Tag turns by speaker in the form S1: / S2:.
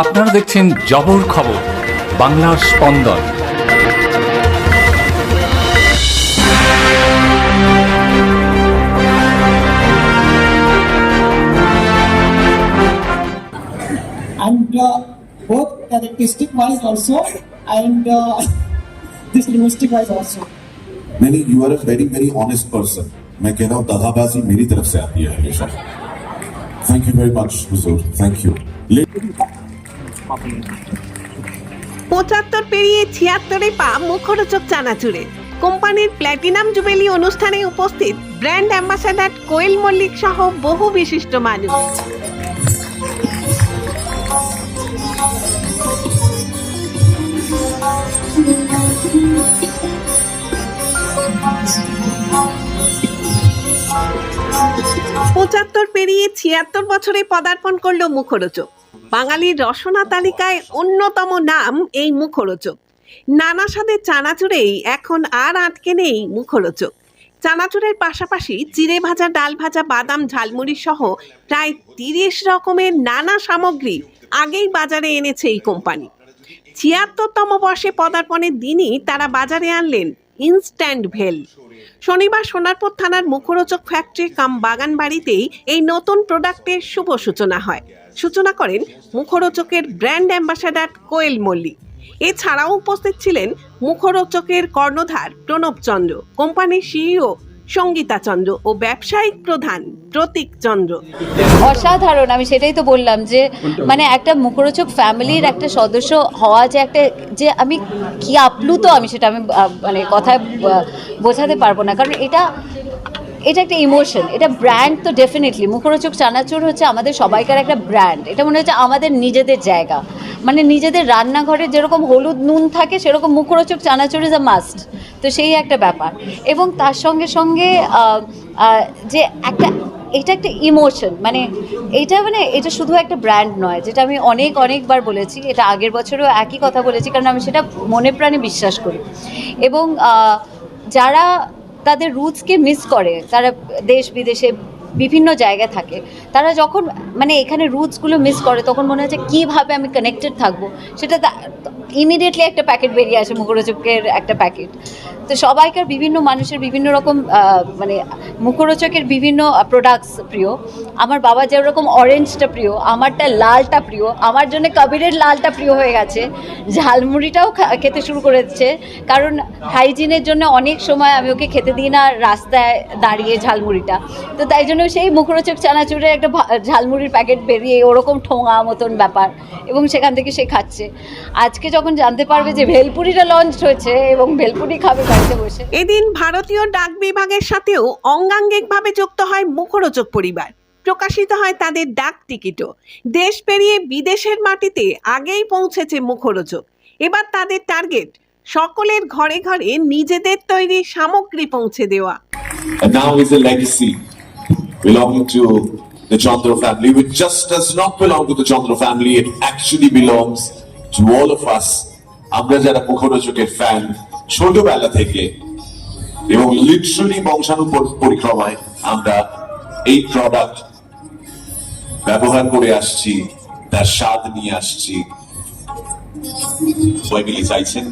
S1: আপনারা দেখছেন জবর খবর বাংলার স্পন্দন
S2: and uh, both characteristic wise also and uh, this linguistic wise also.
S3: नहीं you are a very very honest person मैं कह रहा हूँ दादाबाजी मेरी तरफ से आती है हमेशा थैंक यू वेरी मच हुजूर थैंक यू
S4: পঁচাত্তর পেরিয়ে ছিয়াত্তরে পা মুখরোচক চানাচুরে। কোম্পানির প্ল্যাটিনাম জুবেলি অনুষ্ঠানে উপস্থিত ব্র্যান্ড অ্যাম্বাসাডার কোয়েল মল্লিক সহ বহু বিশিষ্ট মানুষ। পঁচাত্তর পেরিয়ে ছিয়াত্তর বছরে পদার্পণ করল মুখরোচক। বাঙালির রসনা তালিকায় অন্যতম নাম এই মুখরোচক। নানা স্বাদের চানাচুরেই এখন আর আটকে নেই মুখরোচক। চানাচুরের পাশাপাশি চিড়ে ভাজা, ডাল ভাজা, বাদাম, ঝালমুড়ি সহ প্রায় তিরিশ রকমের নানা সামগ্রী আগেই বাজারে এনেছে এই কোম্পানি। ছিয়াত্তরতম বর্ষে পদার্পণের দিনই তারা বাজারে আনলেন ইনস্ট্যান্ট ভেল। শনিবার সোনারপুর থানার মুখরোচক ফ্যাক্টরি কাম বাগান বাড়িতেই এই নতুন প্রোডাক্টের শুভ সূচনা হয়। সূচনা করেন মুখরোচকের ব্র্যান্ড অ্যাম্বাসাডার কোয়েল মল্লিক। এছাড়াও উপস্থিত ছিলেন মুখরোচকের কর্ণধার প্রণব চন্দ্র, কোম্পানির সিইও সঙ্গীতা চন্দ্র ও ব্যবসায়িক প্রধান প্রতীক চন্দ্র।
S5: অসাধারণ আমি সেটাই তো বললাম যে মানে একটা মুখরোচক ফ্যামিলির একটা সদস্য হওয়া যে একটা যে আমি কি আপ্লুত আমি সেটা আমি মানে কথায় বোঝাতে পারব না। কারণ এটা এটা একটা ইমোশন এটা ব্র্যান্ড তো ডেফিনেটলি মুখরোচক চানাচুর হচ্ছে আমাদের সবাইকার একটা ব্র্যান্ড এটা মনে হচ্ছে আমাদের নিজেদের জায়গা। মানে নিজেদের রান্নাঘরে যেরকম হলুদ নুন থাকে, সেরকম মুখরোচক চানাচুর ইজ আ মাস্ট তো সেই একটা ব্যাপার। এবং তার সঙ্গে সঙ্গে যে একটা, এটা একটা ইমোশন মানে এটা মানে এটা শুধু একটা ব্র্যান্ড নয়, যেটা আমি অনেক, অনেকবার বলেছি, এটা আগের বছরও একই কথা বলেছি, কারণ আমি সেটা মনে প্রাণে বিশ্বাস করি। এবং যারা তাদের রুটসকে মিস করে, তারা দেশ বিদেশে বিভিন্ন জায়গায় থাকে, তারা যখন মানে এখানে রুটসগুলো মিস করে, তখন মনে হচ্ছে কীভাবে আমি কানেক্টেড থাকব? সেটা ইমিডিয়েটলি একটা প্যাকেট বেরিয়ে আসে মুখরোচকের একটা প্যাকেট তো সবাইকার বিভিন্ন মানুষের বিভিন্ন রকম মানে মুখরোচকের বিভিন্ন প্রোডাক্টস প্রিয়। আমার বাবা যেরকম অরেঞ্জটা প্রিয়, আমারটা লালটা প্রিয়, আমার জন্য কবিরের লালটা প্রিয় হয়ে গেছে। ঝালমুড়িটাও খেতে শুরু করেছে। কারণ হাইজিনের জন্য অনেক সময় আমি ওকে খেতে দিই না, রাস্তায় দাঁড়িয়ে ঝালমুড়িটা। তো তাই জন্য সেই মুখরোচক চানাচুরের একটা ঝালমুড়ির প্যাকেট বেরিয়ে ওরকম ঠোঙা মতন ব্যাপার এবং সেখান থেকে সে খাচ্ছে। আজকে যখন জানতে পারবে যে ভেলপুরিটা লঞ্চ হয়েছে এবং ভেলপুরি খাবে বাড়িতে বসে।
S4: এদিন ভারতীয় ডাক বিভাগের সাথেও অঙ্গাঙ্গিকভাবে যুক্ত হয় মুখরোচক পরিবার। প্রকাশিত হয় তাদের ডাক টিকিটও। দেশ পেরিয়ে বিদেশের মাটিতে আগেই পৌঁছেছে মুখরোচক। এবার তাদের টার্গেট সকলের ঘরে ঘরে নিজেদের তৈরি সামগ্রী পৌঁছে দেওয়া।
S3: And now is a legacy belonging to the Chandra family, which just does not belong to the Chandra family, it actually belongs to all of us. আমরা যারা মুখরোচকের ফ্যান ছোটবেলা থেকে এবং লিটারেলি বংশাণু পর- পরিক্রমায় আমরা এই প্রোডাক্ট ব্যবহার করে আসছি, তার স্বাদ নিয়ে আসছি। সবাই মিলে চাইছেন?